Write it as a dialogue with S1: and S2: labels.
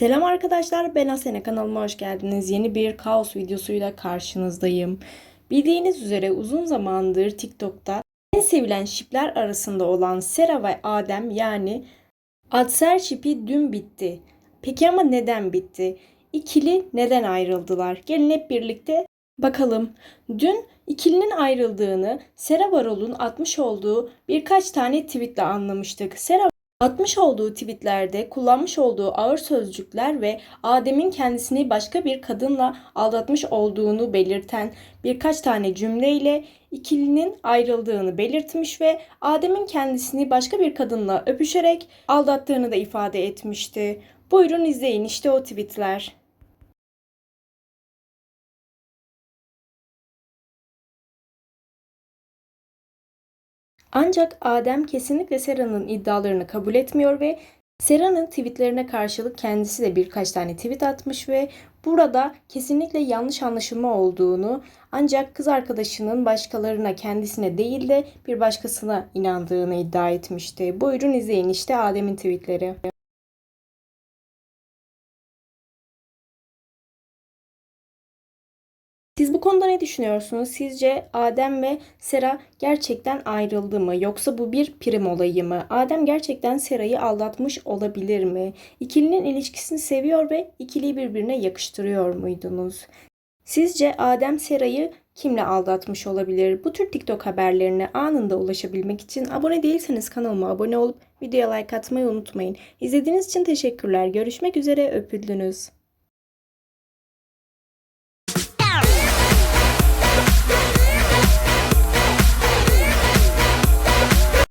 S1: Selam arkadaşlar ben Asena kanalıma hoş geldiniz. Yeni bir kaos videosuyla karşınızdayım. Bildiğiniz üzere uzun zamandır TikTok'ta en sevilen şipler arasında olan Sera ve Adem yani Adser şipi dün bitti. Peki ama neden bitti? İkili neden ayrıldılar? Gelin hep birlikte bakalım. Dün ikilinin ayrıldığını Sera Varol'un atmış olduğu birkaç tane tweetle anlamıştık. Sera Atmış olduğu tweetlerde kullanmış olduğu ağır sözcükler ve Adem'in kendisini başka bir kadınla aldatmış olduğunu belirten birkaç tane cümleyle ikilinin ayrıldığını belirtmiş ve Adem'in kendisini başka bir kadınla öpüşerek aldattığını da ifade etmişti. Buyurun izleyin işte o tweetler. Ancak Adem kesinlikle Sera'nın iddialarını kabul etmiyor ve Sera'nın tweetlerine karşılık kendisi de birkaç tane tweet atmış ve burada kesinlikle yanlış anlaşılma olduğunu ancak kız arkadaşının başkalarına kendisine değil de bir başkasına inandığını iddia etmişti. Buyurun izleyin işte Adem'in tweetleri. Bu konuda ne düşünüyorsunuz? Sizce Adem ve Sera gerçekten ayrıldı mı? Yoksa bu bir prim olayı mı? Adem gerçekten Sera'yı aldatmış olabilir mi? İkilinin ilişkisini seviyor ve ikiliyi birbirine yakıştırıyor muydunuz? Sizce Adem Sera'yı kimle aldatmış olabilir? Bu tür TikTok haberlerine anında ulaşabilmek için abone değilseniz kanalıma abone olup videoya like atmayı unutmayın. İzlediğiniz için teşekkürler. Görüşmek üzere öpüldünüz.